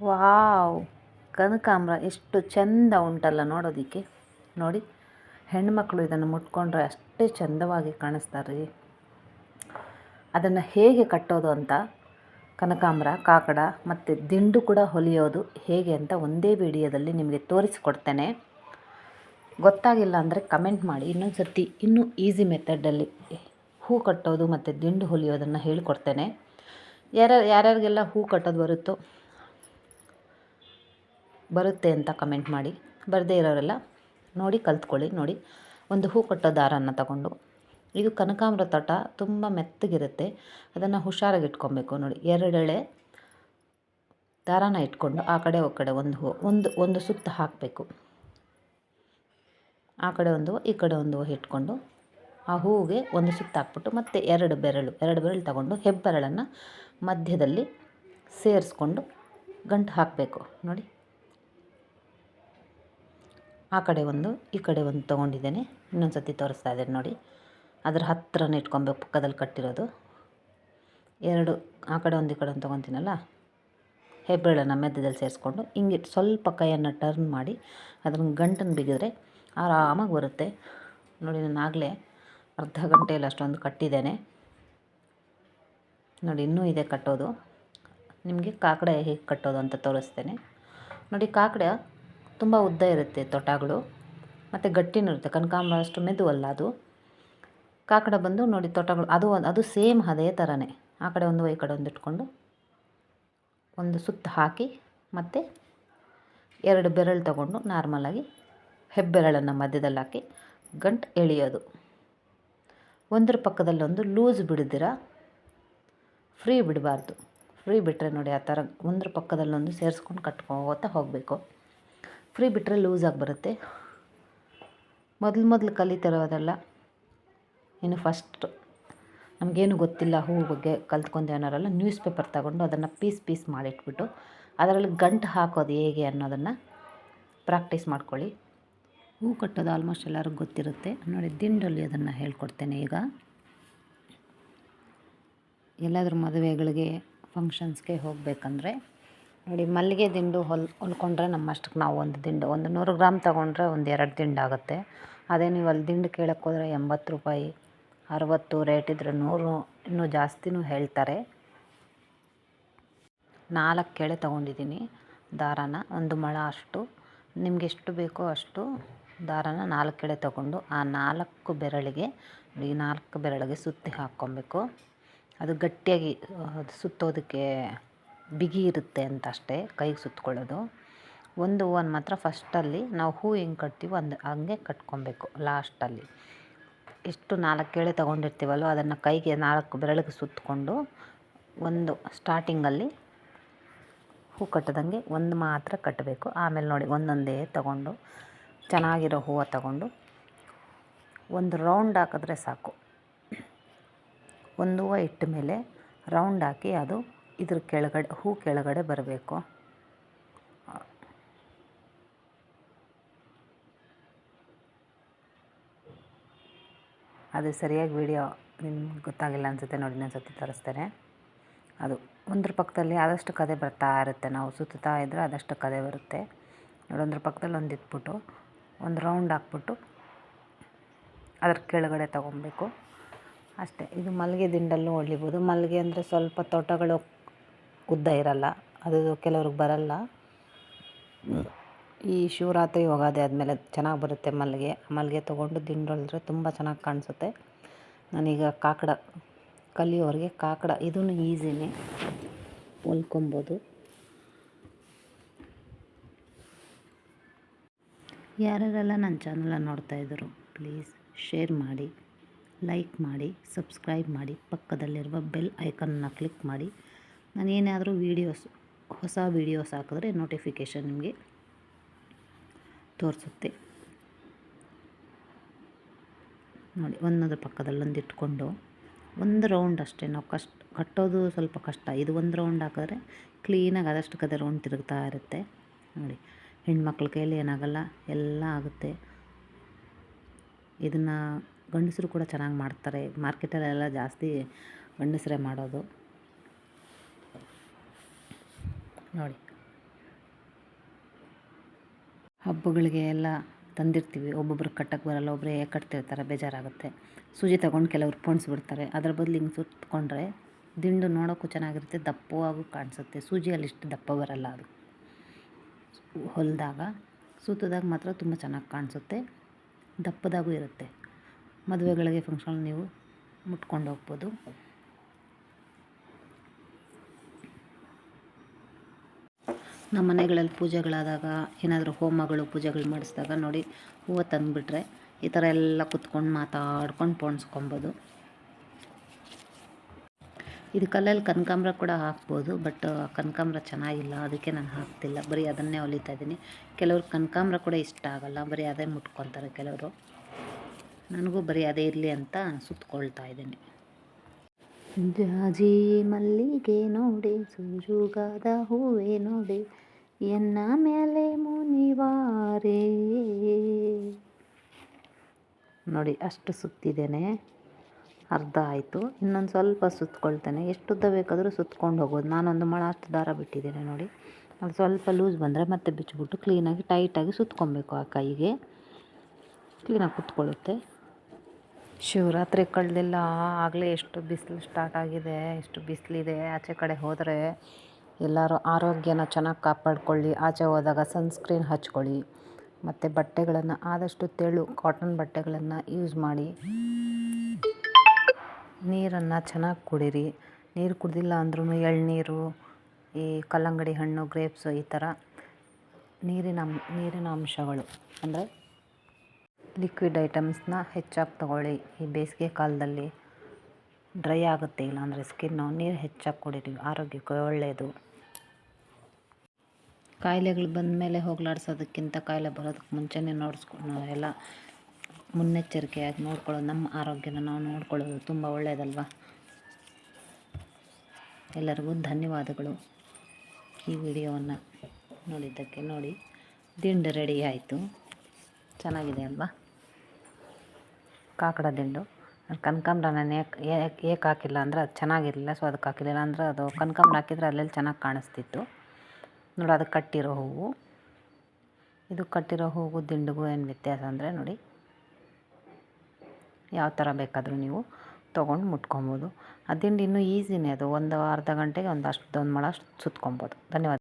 Wow, ಕನಕಾಂಬ್ರ ಎಷ್ಟು ಚೆಂದ ಉಂಟಲ್ಲ ನೋಡೋದಕ್ಕೆ. ನೋಡಿ, ಹೆಣ್ಮಕ್ಳು ಇದನ್ನು ಮುಟ್ಕೊಂಡ್ರೆ ಅಷ್ಟೇ ಚೆಂದವಾಗಿ ಕಾಣಿಸ್ತಾರೆ. ಅದನ್ನು ಹೇಗೆ ಕಟ್ಟೋದು ಅಂತ ಕನಕಾಂಬ್ರ, ಕಾಕಡ ಮತ್ತು ದಿಂಡು ಕೂಡ ಹೊಲಿಯೋದು ಹೇಗೆ ಅಂತ ಒಂದೇ ವಿಡಿಯೋದಲ್ಲಿ ನಿಮಗೆ ತೋರಿಸಿಕೊಡ್ತೇನೆ. ಗೊತ್ತಾಗಿಲ್ಲ ಅಂದರೆ ಕಮೆಂಟ್ ಮಾಡಿ. ಇನ್ನೊಂದು ಸರ್ತಿ ಇನ್ನೂ ಈಸಿ ಮೆಥಡಲ್ಲಿ ಹೂ ಕಟ್ಟೋದು ಮತ್ತು ದಿಂಡು ಹೊಲಿಯೋದನ್ನು ಹೇಳಿಕೊಡ್ತೇನೆ. ಯಾರ್ಯಾರು ಯಾರ್ಯಾರಿಗೆಲ್ಲ ಹೂ ಕಟ್ಟೋದು ಬರುತ್ತೋ ಬರುತ್ತೆ ಅಂತ ಕಮೆಂಟ್ ಮಾಡಿ. ಬರದೇ ಇರೋರೆಲ್ಲ ನೋಡಿ, ಕಲ್ತ್ಕೊಳ್ಳಿ, ನೋಡಿ. ಒಂದು ಹೂ ಕಟ್ಟೋ ದಾರನ ತಗೊಂಡು. ಇದು ಕನಕಾಂಬ್ರ ತೋಟ, ತುಂಬ ಮೆತ್ತಗಿರುತ್ತೆ. ಅದನ್ನು ಹುಷಾರಾಗಿ ಇಟ್ಕೊಬೇಕು ನೋಡಿ. ಎರಡೆಳೆ ದಾರಾನ ಇಟ್ಕೊಂಡು ಆ ಕಡೆ ಆ ಕಡೆ ಒಂದು ಹೂ, ಒಂದು ಒಂದು ಸುತ್ತ ಹಾಕಬೇಕು. ಆ ಕಡೆ ಒಂದು ಈ ಕಡೆ ಒಂದು ಇಟ್ಕೊಂಡು ಆ ಹೂವಿಗೆ ಒಂದು ಸುತ್ತ ಹಾಕ್ಬಿಟ್ಟು ಮತ್ತೆ ಎರಡು ಬೆರಳು ಎರಡು ಬೆರಳು ತಗೊಂಡು ಹೆಬ್ಬೆರಳನ್ನು ಮಧ್ಯದಲ್ಲಿ ಸೇರಿಸ್ಕೊಂಡು ಗಂಟು ಹಾಕಬೇಕು. ನೋಡಿ. ಆ ಕಡೆ ಒಂದು, ಈ ಕಡೆ ಒಂದು ತೊಗೊಂಡಿದ್ದೇನೆ. ಇನ್ನೊಂದು ಸತಿ ತೋರಿಸ್ತಾ ಇದ್ದೇನೆ ನೋಡಿ. ಅದರ ಹತ್ತಿರನೇ ಇಟ್ಕೊಬೇಕು, ಪಕ್ಕದಲ್ಲಿ ಕಟ್ಟಿರೋದು. ಎರಡು, ಆ ಕಡೆ ಒಂದು, ಈ ಕಡೆ ಒಂದು ತೊಗೊತೀನಲ್ಲ? ಹೆಬ್ಬೆರಳನ್ನು ಮಧ್ಯದಲ್ಲಿ ಸೇರಿಸ್ಕೊಂಡು, ಹಿಂಗೆ ಸ್ವಲ್ಪ ಕೈಯನ್ನು ಟರ್ನ್ ಮಾಡಿ, ಅದನ್ನು ಗಂಟನ್ನು ಬಿಗಿದ್ರೆ ಆರಾಮಾಗಿ ಬರುತ್ತೆ. ನೋಡಿ, ನಾನು ಆಗಲೇ ಅರ್ಧ ಗಂಟೆಯಲ್ಲಿ ಅಷ್ಟೊಂದು ಕಟ್ಟಿದ್ದೇನೆ. ನೋಡಿ, ಇನ್ನೂ ಇದೆ ಕಟ್ಟೋದು. ನಿಮಗೆ ಕಾಕಡ ಹೇಗೆ ಕಟ್ಟೋದು ಅಂತ ತೋರಿಸ್ತೇನೆ. ನೋಡಿ, ಕಾಕಡ ತುಂಬ ಉದ್ದ ಇರುತ್ತೆ ತೊಟಗಳು. ಮತ್ತು ಗಟ್ಟಿನೂ ಇರುತ್ತೆ, ಕನಕಾಂಬರ ಅಷ್ಟು ಮೆದುವಲ್ಲ ಅದು. ಕಾಕಡ ಬಂದು ನೋಡಿ ತೊಟಗಳು, ಅದು ಅದು ಸೇಮ್ ಅದೇ ಥರನೇ ಆ ಕಡೆ ಒಂದು ಈ ಕಡೆ ಒಂದು ಇಟ್ಕೊಂಡು ಒಂದು ಸುತ್ತ ಹಾಕಿ, ಮತ್ತು ಎರಡು ಬೆರಳು ತಗೊಂಡು ನಾರ್ಮಲಾಗಿ ಹೆಬ್ಬೆರಳನ್ನು ಮಧ್ಯದಲ್ಲಿ ಹಾಕಿ ಗಂಟು ಎಳೆಯೋದು. ಒಂದರ ಪಕ್ಕದಲ್ಲಿ ಒಂದು ಲೂಸ್ ಬಿಡಿದಿರ, ಫ್ರೀ ಬಿಡಬಾರ್ದು. ಫ್ರೀ ಬಿಟ್ಟರೆ ನೋಡಿ ಆ ಥರ ಒಂದ್ರ ಪಕ್ಕದಲ್ಲೊಂದು ಸೇರಿಸ್ಕೊಂಡು ಕಟ್ಕೋತಾ ಹೋಗಬೇಕು. ಫ್ರೀ ಬಿಟ್ಟರೆ ಆಗಿ ಬರುತ್ತೆ ಮೊದಲು ಮೊದಲು ಕಲಿತಿರೋದೆಲ್ಲ. ಇನ್ನು ಫಸ್ಟ್ ನಮಗೇನು ಗೊತ್ತಿಲ್ಲ ಹೂವು ಬಗ್ಗೆ ಕಲ್ತ್ಕೊಂಡೆ ಅನ್ನೋರೆಲ್ಲ ನ್ಯೂಸ್ ಪೇಪರ್ ತಗೊಂಡು ಅದನ್ನು ಪೀಸ್ ಪೀಸ್ ಮಾಡಿಟ್ಬಿಟ್ಟು, ಅದರಲ್ಲಿ ಗಂಟು ಹಾಕೋದು ಹೇಗೆ ಅನ್ನೋದನ್ನು ಪ್ರಾಕ್ಟೀಸ್ ಮಾಡ್ಕೊಳ್ಳಿ. ಹೂ ಕಟ್ಟೋದು ಆಲ್ಮೋಸ್ಟ್ ಎಲ್ಲರಿಗೂ ಗೊತ್ತಿರುತ್ತೆ. ನೋಡಿ ದಿಂಡಲ್ಲಿ ಅದನ್ನು ಹೇಳ್ಕೊಡ್ತೇನೆ ಈಗ. ಎಲ್ಲಾದರೂ ಮದುವೆಗಳಿಗೆ ಫಂಕ್ಷನ್ಸ್ಗೆ ಹೋಗಬೇಕಂದ್ರೆ ನೋಡಿ, ಮಲ್ಲಿಗೆ ದಿಂಡು ಹೊಲ್, ಹೊಲ್ಕೊಂಡ್ರೆ ನಮ್ಮಷ್ಟಕ್ಕೆ ನಾವು ಒಂದು ದಿಂಡು, ಒಂದು ನೂರು ಗ್ರಾಮ್ ತೊಗೊಂಡ್ರೆ ಒಂದು ಎರಡು ದಿಂಡು ಆಗುತ್ತೆ. ಅದೇ ನೀವು ಅಲ್ಲಿ ದಿಂಡು ಕೇಳಕ್ಕೆ ಹೋದರೆ ಎಂಬತ್ತು ರೂಪಾಯಿ, ಅರವತ್ತು ರೇಟ್ ಇದ್ದರೆ ನೂರು, ಇನ್ನೂ ಜಾಸ್ತಿನೂ ಹೇಳ್ತಾರೆ. ನಾಲ್ಕು ಕೆಳೆ ತೊಗೊಂಡಿದ್ದೀನಿ ದಾರಾನ, ಒಂದು ಮೊಳ ಅಷ್ಟು. ನಿಮ್ಗೆ ಎಷ್ಟು ಬೇಕೋ ಅಷ್ಟು ದಾರಾನ ನಾಲ್ಕು ಕೆಳೆ ತಗೊಂಡು, ಆ ನಾಲ್ಕು ಬೆರಳಿಗೆ ಈ ನಾಲ್ಕು ಬೆರಳಿಗೆ ಸುತ್ತಿ ಹಾಕ್ಕೊಬೇಕು. ಅದು ಗಟ್ಟಿಯಾಗಿ ಸುತ್ತೋದಕ್ಕೆ ಬಿಗಿ ಇರುತ್ತೆ ಅಂತ ಅಷ್ಟೇ ಕೈಗೆ ಸುತ್ಕೊಳ್ಳೋದು. ಒಂದು ಹೂವನ್ನು ಮಾತ್ರ ಫಸ್ಟಲ್ಲಿ ನಾವು ಹೂ ಹೆಂಗೆ ಕಟ್ತೀವೋ ಅಂದು, ಹಂಗೆ ಕಟ್ಕೊಬೇಕು ಲಾಸ್ಟಲ್ಲಿ. ಎಷ್ಟು ನಾಲ್ಕು ಎಳೆ ತೊಗೊಂಡಿರ್ತೀವಲ್ವ ಅದನ್ನು ಕೈಗೆ ನಾಲ್ಕು ಬೆರಳಿಗೆ ಸುತ್ತಕೊಂಡು ಒಂದು ಸ್ಟಾರ್ಟಿಂಗಲ್ಲಿ ಹೂ ಕಟ್ಟದಂಗೆ ಒಂದು ಮಾತ್ರ ಕಟ್ಟಬೇಕು. ಆಮೇಲೆ ನೋಡಿ ಒಂದೊಂದೇ ತಗೊಂಡು ಚೆನ್ನಾಗಿರೋ ಹೂವು ತಗೊಂಡು ಒಂದು ರೌಂಡ್ ಹಾಕಿದ್ರೆ ಸಾಕು. ಒಂದು ಹೂವು ಇಟ್ಟ ಮೇಲೆ ರೌಂಡ್ ಹಾಕಿ ಅದು ಇದ್ರ ಕೆಳಗಡೆ, ಹೂ ಕೆಳಗಡೆ ಬರಬೇಕು. ಅದು ಸರಿಯಾಗಿ ವಿಡಿಯೋ ನಿಮ್ಗೆ ಗೊತ್ತಾಗಿಲ್ಲ ಅನಿಸುತ್ತೆ ನೋಡಿ, ಇನ್ನೊಂದು ಸತಿ ತರಿಸ್ತೇನೆ. ಅದು ಒಂದ್ರ ಪಕ್ಕದಲ್ಲಿ ಆದಷ್ಟು ಕದೆ ಬರ್ತಾ ಇರುತ್ತೆ. ನಾವು ಸುತ್ತಾ ಇದ್ದರೆ ಆದಷ್ಟು ಕದೆ ಬರುತ್ತೆ. ನೋಡಿ, ಒಂದ್ರ ಪಕ್ಕದಲ್ಲಿ ಒಂದು ಇಟ್ಬಿಟ್ಟು, ಒಂದು ರೌಂಡ್ ಹಾಕ್ಬಿಟ್ಟು ಅದ್ರ ಕೆಳಗಡೆ ತೊಗೊಬೇಕು. ಅಷ್ಟೇ, ಇದು ಮಲ್ಲಿಗೆ ದಿಂಡಲ್ಲೂ ಹೊಲಿಬೋದು. ಮಲ್ಲಿಗೆ ಅಂದರೆ ಸ್ವಲ್ಪ ತೋಟಗಳು ಉದ್ದ ಇರಲ್ಲ, ಅದು ಕೆಲವ್ರಿಗೆ ಬರಲ್ಲ. ಈ ಶಿವರಾತ್ರಿ ಯುಗಾದಿ ಆದಮೇಲೆ ಚೆನ್ನಾಗಿ ಬರುತ್ತೆ ಮಲ್ಲಿಗೆ. ಮಲ್ಲಿಗೆ ತೊಗೊಂಡು ದಿಂಡು ಹೊಲಿದ್ರೆ ತುಂಬ ಚೆನ್ನಾಗಿ ಕಾಣಿಸುತ್ತೆ. ನಾನೀಗ ಕಾಕಡ, ಕಲಿಯೋರಿಗೆ ಕಾಕಡ ಇದೂ ಈಸಿನೇ ಹೊಲ್ಕೊಬೋದು. ಯಾರ್ಯಾರೆಲ್ಲ ನನ್ನ ಚಾನಲನ್ನು ನೋಡ್ತಾಯಿದ್ರು ಪ್ಲೀಸ್ ಶೇರ್ ಮಾಡಿ ಲೈಕ್ ಮಾಡಿ ಸಬ್ಸ್ಕ್ರೈಬ್ ಮಾಡಿ, ಪಕ್ಕದಲ್ಲಿರುವ ಬೆಲ್ ಐಕನ್ನ ಕ್ಲಿಕ್ ಮಾಡಿ. ನಾನು ಏನಾದರೂ ವೀಡಿಯೋಸ್ ಹೊಸ ವೀಡಿಯೋಸ್ ಹಾಕಿದ್ರೆ ನೋಟಿಫಿಕೇಷನ್ ನಿಮಗೆ ತೋರಿಸುತ್ತೆ. ನೋಡಿ ಒಂದೊಂದ್ರ ಪಕ್ಕದಲ್ಲೊಂದು ಇಟ್ಕೊಂಡು, ಒಂದು ರೌಂಡ್ ಅಷ್ಟೇ. ನಾವು ಕಷ್ಟ, ಕಟ್ಟೋದು ಸ್ವಲ್ಪ ಕಷ್ಟ. ಇದು ಒಂದು ರೌಂಡ್ ಹಾಕಿದ್ರೆ ಕ್ಲೀನಾಗಿ ಅದಷ್ಟು ಕದೆ ರೌಂಡ್ ತಿರುಗ್ತಾ ಇರುತ್ತೆ. ನೋಡಿ, ಹೆಣ್ಮಕ್ಳ ಕೈಯಲ್ಲಿ ಏನಾಗಲ್ಲ, ಎಲ್ಲ ಆಗುತ್ತೆ. ಇದನ್ನು ಗಂಡಸರು ಕೂಡ ಚೆನ್ನಾಗಿ ಮಾಡ್ತಾರೆ. ಮಾರ್ಕೆಟಲ್ಲೆಲ್ಲ ಜಾಸ್ತಿ ಗಂಡಸರೇ ಮಾಡೋದು. ನೋಡಿ. ಹಬ್ಬಗಳಿಗೆ ಎಲ್ಲ ತಂದಿರ್ತೀವಿ. ಒಬ್ಬೊಬ್ರು ಕಟ್ಟಕ್ಕೆ ಬರಲ್ಲ ಒಬ್ಬರೇ ಕಟ್ತಿರ್ತಾರೆ, ಬೇಜಾರಾಗುತ್ತೆ. ಸೂಜಿ ತಗೊಂಡು ಕೆಲವ್ರು ಪೋಣಿಸ್ಬಿಡ್ತಾರೆ. ಅದ್ರ ಬದಲು ಹಿಂಗೆ ಸುತ್ತಕೊಂಡ್ರೆ ದಿಂಡು ನೋಡೋಕ್ಕೂ ಚೆನ್ನಾಗಿರುತ್ತೆ, ದಪ್ಪವಾಗೂ ಕಾಣಿಸುತ್ತೆ. ಸೂಜಿಯಲ್ಲಿ ಇಷ್ಟು ದಪ್ಪ ಬರಲ್ಲ ಅದು. ಹೊಲಿದಾಗ ಸೂತದಾಗ ಮಾತ್ರ ತುಂಬ ಚೆನ್ನಾಗಿ ಕಾಣಿಸುತ್ತೆ. ದಪ್ಪದಾಗೂ ಇರುತ್ತೆ. ಮದುವೆಗಳಿಗೆ ಫಂಕ್ಷನ್ ನೀವು ಮುಟ್ಕೊಂಡು ಹೋಗ್ಬೋದು. ನಮ್ಮ ಮನೆಗಳಲ್ಲಿ ಪೂಜೆಗಳಾದಾಗ ಏನಾದರೂ ಹೋಮಗಳು ಪೂಜೆಗಳು ಮಾಡಿಸಿದಾಗ ನೋಡಿ ಹೂವು ತಂದುಬಿಟ್ರೆ ಈ ಥರ ಎಲ್ಲ ಕುತ್ಕೊಂಡು ಮಾತಾಡ್ಕೊಂಡು ಪೋಣಿಸ್ಕೊಬೋದು. ಇದು ಕಲ್ಲಲ್ಲಿ ಕನಕಾಂಬ್ರ ಕೂಡ ಹಾಕ್ಬೋದು, ಬಟ್ ಕನಕಾಂಬ್ರ ಚೆನ್ನಾಗಿಲ್ಲ, ಅದಕ್ಕೆ ನಾನು ಹಾಕ್ತಿಲ್ಲ. ಬರೀ ಅದನ್ನೇ ಹೊಲಿತಾ ಇದ್ದೀನಿ. ಕೆಲವರು ಕನಕಾಂಬ್ರ ಕೂಡ ಇಷ್ಟ ಆಗಲ್ಲ, ಬರೀ ಅದೇ ಮುಟ್ಕೊತಾರೆ ಕೆಲವರು. ನನಗೂ ಬರೀ ಅದೇ ಇರಲಿ ಅಂತ ಸುತ್ತಕೊಳ್ತಾ ಇದ್ದೀನಿ. ಜಾಜಿ ಮಲ್ಲಿಗೆ ನೋಡಿ ಸುರುಗಾದ ಹೂವೆ ನೋಡಿ, ಎನ್ನ ಮೇಲೆ ಮುನಿವಾರೇ? ನೋಡಿ, ಅಷ್ಟು ಸುತ್ತಿದ್ದೇನೆ. ಅರ್ಧ ಆಯಿತು. ಇನ್ನೊಂದು ಸ್ವಲ್ಪ ಸುತ್ಕೊಳ್ತೇನೆ. ಎಷ್ಟು ಉದ್ದ ಬೇಕಾದರೂ ಸುತ್ಕೊಂಡು ಹೋಗೋದು ನಾನೊಂದು ಮೊಳ, ಅಷ್ಟು ದಾರ ಬಿಟ್ಟಿದ್ದೇನೆ ನೋಡಿ. ಅದು ಸ್ವಲ್ಪ ಲೂಸ್ ಬಂದರೆ ಮತ್ತೆ ಬಿಚ್ಚಿಬಿಟ್ಟು ಕ್ಲೀನಾಗಿ ಟೈಟಾಗಿ ಸುತ್ಕೊಬೇಕು ಆ ಕೈಗೆ. ಕ್ಲೀನಾಗಿ ಕುತ್ಕೊಳ್ಳುತ್ತೆ. ಶಿವರಾತ್ರಿ ಕಳೆದಿಲ್ಲ ಆಗಲೇ ಎಷ್ಟು ಬಿಸಿಲು ಸ್ಟಾರ್ಟ್ ಆಗಿದೆ, ಎಷ್ಟು ಬಿಸಿಲಿದೆ. ಆಚೆ ಕಡೆ ಹೋದರೆ ಎಲ್ಲರೂ ಆರೋಗ್ಯನ ಚೆನ್ನಾಗಿ ಕಾಪಾಡ್ಕೊಳ್ಳಿ. ಆಚೆ ಹೋದಾಗ ಸನ್ಸ್ಕ್ರೀನ್ ಹಚ್ಕೊಳ್ಳಿ. ಮತ್ತು ಬಟ್ಟೆಗಳನ್ನು ಆದಷ್ಟು ತೆಳು ಕಾಟನ್ ಬಟ್ಟೆಗಳನ್ನು ಯೂಸ್ ಮಾಡಿ. ನೀರನ್ನು ಚೆನ್ನಾಗಿ ಕುಡೀರಿ. ನೀರು ಕುಡಿದಿಲ್ಲ ಅಂದ್ರೂ ಎಳ್ನೀರು, ಈ ಕಲ್ಲಂಗಡಿ ಹಣ್ಣು ಗ್ರೇಪ್ಸು ಈ ಥರ ನೀರಿನ ನೀರಿನ ಅಂಶಗಳು. ಅಂದರೆ ಲಿಕ್ವಿಡ್ ಐಟಮ್ಸ್ನ ಹೆಚ್ಚಾಗಿ ತಗೊಳ್ಳಿ. ಈ ಬೇಸಿಗೆ ಕಾಲದಲ್ಲಿ ಡ್ರೈ ಆಗುತ್ತೆ, ಇಲ್ಲಾಂದರೆ ಸ್ಕಿನ್ನು ನೀರು ಹೆಚ್ಚಾಗಿ ಕುಡೀರಿ. ಆರೋಗ್ಯಕ್ಕೆ ಒಳ್ಳೆಯದು ಕಾಯಿಲೆಗಳು ಬಂದ ಮೇಲೆ ಹೋಗ್ಲಾಡ್ಸೋದಕ್ಕಿಂತ ಕಾಯಿಲೆ ಬರೋದಕ್ಕೆ ಮುಂಚೆನೇ ನೋಡಿಸ್ಕೊಂಡು ಎಲ್ಲ ಮುನ್ನೆಚ್ಚರಿಕೆಯಾಗಿ ನೋಡ್ಕೊಳ್ಳೋದು. ನಮ್ಮ ಆರೋಗ್ಯನ ನಾವು ನೋಡ್ಕೊಳ್ಳೋದು ತುಂಬ ಒಳ್ಳೆಯದಲ್ವ ಎಲ್ಲರಿಗೂ ಧನ್ಯವಾದಗಳು. ಈ ವಿಡಿಯೋವನ್ನು ನೋಡಿದ್ದಕ್ಕೆ ನೋಡಿ. ದಿಂಡು ರೆಡಿ ಆಯಿತು. ಚೆನ್ನಾಗಿದೆ ಅಲ್ವಾ? ಕಾಕಡ ದಿಂಡು ನಾನು ಏಕೆ ಏಕೆ ಹಾಕಿಲ್ಲ ಅಂದರೆ ಅದು ಚೆನ್ನಾಗಿರಲಿಲ್ಲ ಸೊ ಅದಕ್ಕೆ ಹಾಕಿರಲಿಲ್ಲ ಅಂದರೆ ಅದು ಕನಕಾಂಬ್ರ ಹಾಕಿದರೆ ಅಲ್ಲೆಲ್ಲಿ ಚೆನ್ನಾಗಿ ಕಾಣಿಸ್ತಿತ್ತು. ನೋಡಿ, ಅದು ಕಟ್ಟಿರೋ ಹೂವು. ಇದು ಕಟ್ಟಿರೋ ಹೂವು ದಿಂಡಿಗೂ ಏನು ವ್ಯತ್ಯಾಸ ಅಂದರೆ ನೋಡಿ. ಯಾವ ಥರ ಬೇಕಾದರೂ ನೀವು ತೊಗೊಂಡು ಮುಟ್ಕೊಬೋದು. ಆ ದಿಂಡು ಇನ್ನೂ ಈಸಿನೇ ಅದು. ಒಂದು ಅರ್ಧ ಗಂಟೆಗೆ ಒಂದು ಅಷ್ಟು ಒಂದು ಅಷ್ಟು ಸುತ್ಕೊಬೋದು. ಧನ್ಯವಾದ.